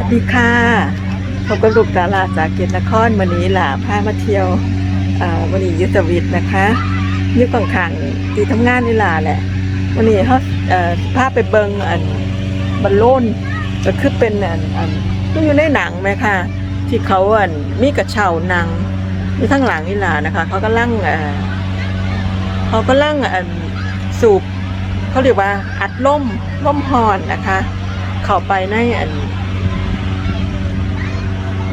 สวัสดีค่ะพบกับลูกดาราจากเกียรตินครวันนี้ล่ะพามาเที่ยววันนี้ยุทธวิทย์นะคะยุคขังขังๆที่ทำงานนี่ล่ะแหละวันนี้เขาพาไปเบิงอันบอลลูนก็คือเป็นอันอันก็อยู่ในหนังไหมคะที่เขาอันมีกระเช้าหนังอยู่ข้างหลังนี่ล่ะนะคะเขาก็ลั่งเอ่อเขาก็ลั่งอันสูบเขาเรียกว่าอัดล่มล่มหอนนะคะ เข้าไปในอัน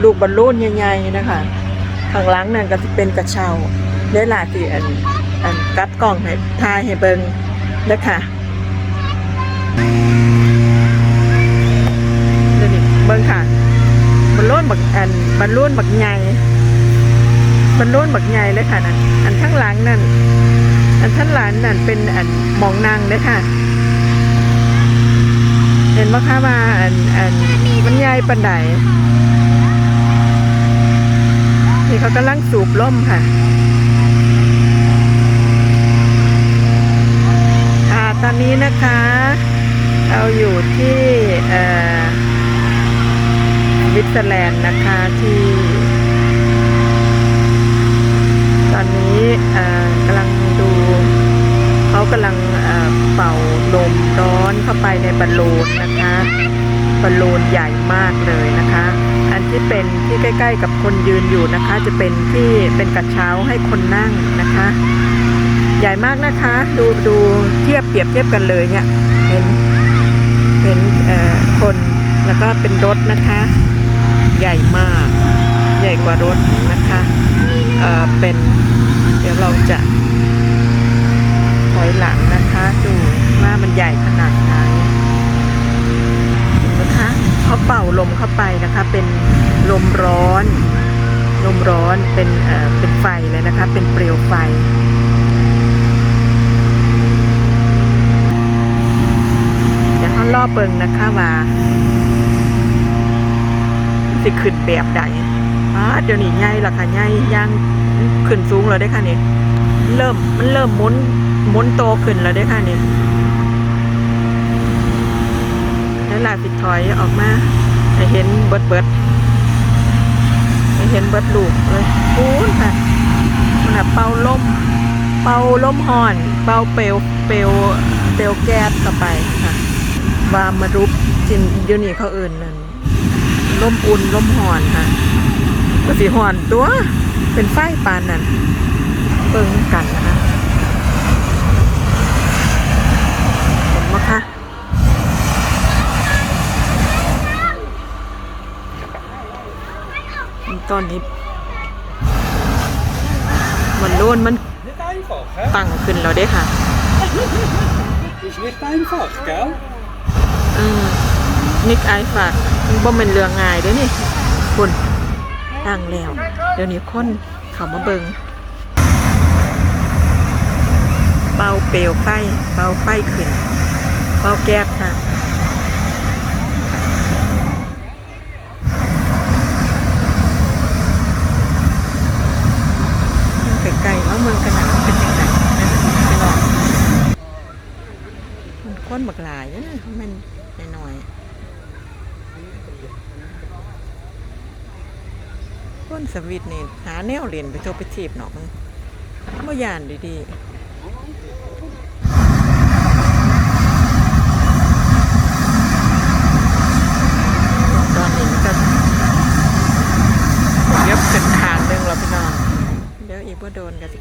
ลูกบอลลูนใหญ่ๆนะคะข้างหลังนั่นก็จะเป็นกระเช้าได้หลาที่อันอันกัดกล้องให้ทายให้เบิงเด้ค่ะเดี๋ยวนี้เบิงค่ะบอลลูนบักอันบอลลูนบักใหญ่บอลลูนบักใหญ่เลยค่ะนั่นอันข้างหลังนั่นอันข้างหลังนั่นเป็นอันมองนางเลยค่ะเห็นว่าค่ะว่าอันอันมันใหญ่ปันได นี่เขากำลังสูบล่มค่ะอ่าตอนนี้นะคะ เราอยู่ที่เอ่อสวิตเซอร์แลนด์นะคะที่ ตอนนี้เอ่อกำลังดูเขากำลังเอ่อเป่าลมร้อนเข้าไปในบอลลูนนะคะบอลลูนใหญ่มากเลยนะคะ อันที่เป็นที่ใกล้ ๆ กับคนยืนอยู่นะคะ จะเป็นที่เป็นกระเช้าให้คนนั่งนะคะ ใหญ่มากนะคะ ดูดูเทียบเปรียบเทียบกันเลยเนี่ยเห็นเห็นเอ่อคนแล้วก็เป็นรถนะคะ ใหญ่มาก ใหญ่กว่ารถนะคะเอ่อเป็นเดี๋ยวเราจะถอยหลังนะคะ ดูว่ามันใหญ่ขนาดไหน เขาเป่าลมเข้าไปนะคะ เป็นลมร้อน ลมร้อนเป็นเอ่อเป็นไฟเลยนะคะ เป็นเปลวไฟเดี๋ยวเขาล่อเบิงนะคะว่าสิขึ้นแบบใดอ่าเดี๋ยวนี้ใหญ่ละค่ะใหญ่ย่างขึ้นสูงแล้วได้ค่ะนี่เริ่มมันเริ่มมุนมุนโตขึ้นแล้วได้ค่ะนี่ แล้วลาสิถอยออกมาให้เห็นเบิดเบิดให้เห็นเบิดลูกเลยปูนค่ะมันน่ะเป่าลมเป่าลมห่อน เป่าเปลวเปลวเปลวแก๊สเข้าไปค่ะวามารุปจินยูนี่เขาเอื่นนั่นลมอุ่นลมห่อนค่ะก็สีห่อนตัวเป็นไฟปานนั่นเบิ่งกันนะคะเห็นไหมคะ ตอนนี้ มันโลนมัน Niet einfach, hè? ตั้งขึ้นแล้วเด้ค่ะ Is niet einfach, gell? อืมนิกไอฝากบ่เป็นเรื่องง่ายเด้นี่คุณตั้งแล้ว เดี๋ยวนี้คนเขามาเบิงเป่าเปลวไฟเป่าไฟขึ้นเป่าแก๊สค่ะ ไก่ๆแล้วเมืองกระหน่ำเป็นยังไงนั่นน่ะพี่น้องมันค้นบักหลายนะมันหน่อยๆค้นสวิตนี่หาแนวเรียนไปโทรไปทีบเนาะมันบ่ยานดีๆตอนนี้มันก็เย็บเป็นทางหนึงแล้วพี่น้อง บ่โดนกันสิ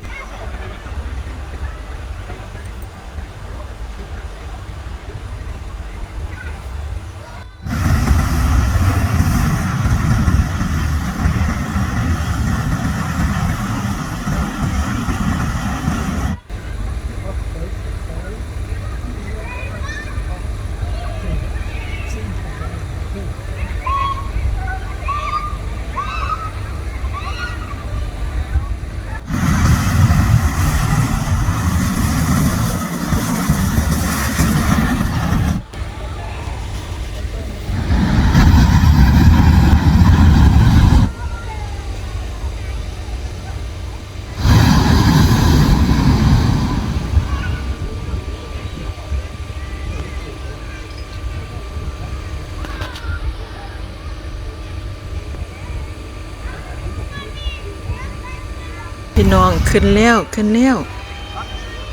พี่น้องขึ้นแล้วขึ้นแล้ว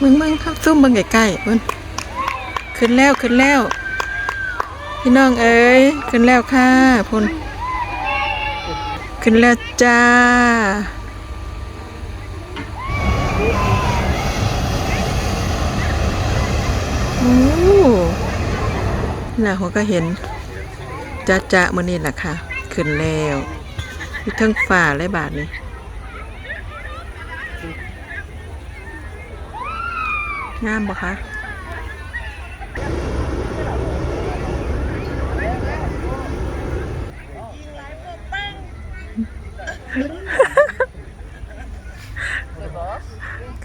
มึงมึงครับซุ่มเบิ่งใกล้ๆมึงขึ้นแล้วขึ้นแล้ว พี่น้องเอ้ยขึ้นแล้วค่ะพนขึ้นแล้วจ้าโอ้น่ะหัวก็เห็นจ้าจ้ามื่อนี้แหละค่ะ ขึ้นแล้วทั้งฝ่าเลยบาทนี้ งามบ่คะ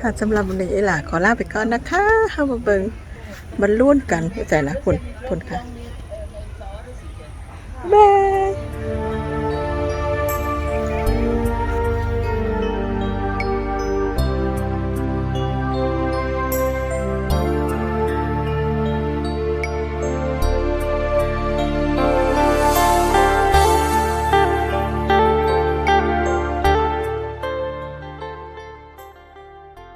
ค่ะสำหรับวันนี้หล่ะขอลาไปก่อนนะคะเข้ามาเบิงบรรลุนกันเข้าใจละคุณคุณค่ะ